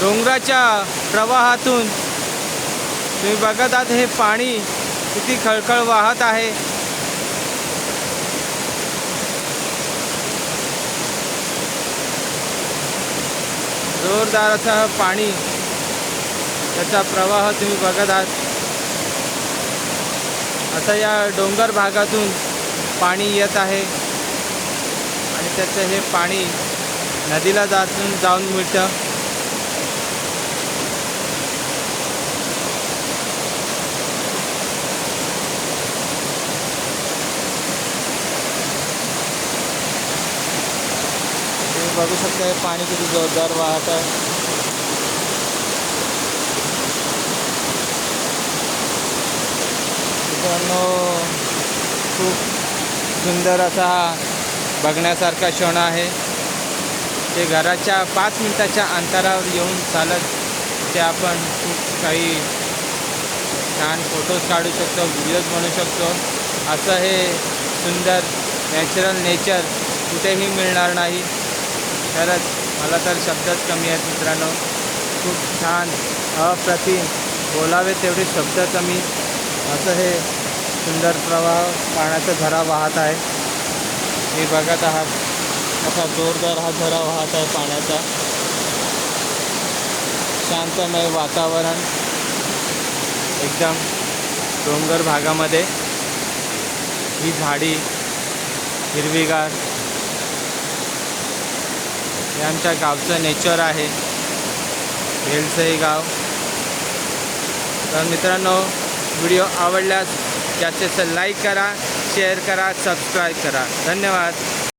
डोंगराच्या प्रवाहातून. तुम्ही बघत आहात हे पाणी किती खळखळ वाहत आहे. जोरदार असं पाणी त्याचा प्रवाह तुम्ही बघत आहात. आता या डोंगर भागातून पाणी येत आहे. आणि त्याचं हे पाणी नदीला जातून जाऊन मिळतं. बघू शकता पाणी किती जोरदार वाहत आहे. मित्रांनो खूप सुंदर असा हा बघण्यासारखा क्षण आहे. ते घराच्या पाच मिनटाच्या अंतरावर येऊन चालत ते आपण खूप काही छान फोटोज काढू शकतो व्हिडिओज बनवू शकतो. असं हे सुंदर नॅचरल नेचर कुठेही मिळणार नाही. खरंच मला तर शब्दच कमी आहेत मित्रांनो. खूप छान अप्रतिम बोलावे तेवढे शब्द कमी. असं हे सुंदर प्रवाह पाण्याचा झरा वाहत आहे. मी बघत आहात. असा जोरदार हा झरा वाहत आहे पाण्याचा. शांतमय वातावरण. एकदम डोंगर भागामध्ये. ही झाडी हिरवीगार हे आमच्या गावचं नेचर आहे. भेलसई गाव. तर मित्रांनो व्हिडिओ आवडल्यास जास्तीत जास्त लाईक करा शेअर करा सबस्क्राईब करा. धन्यवाद.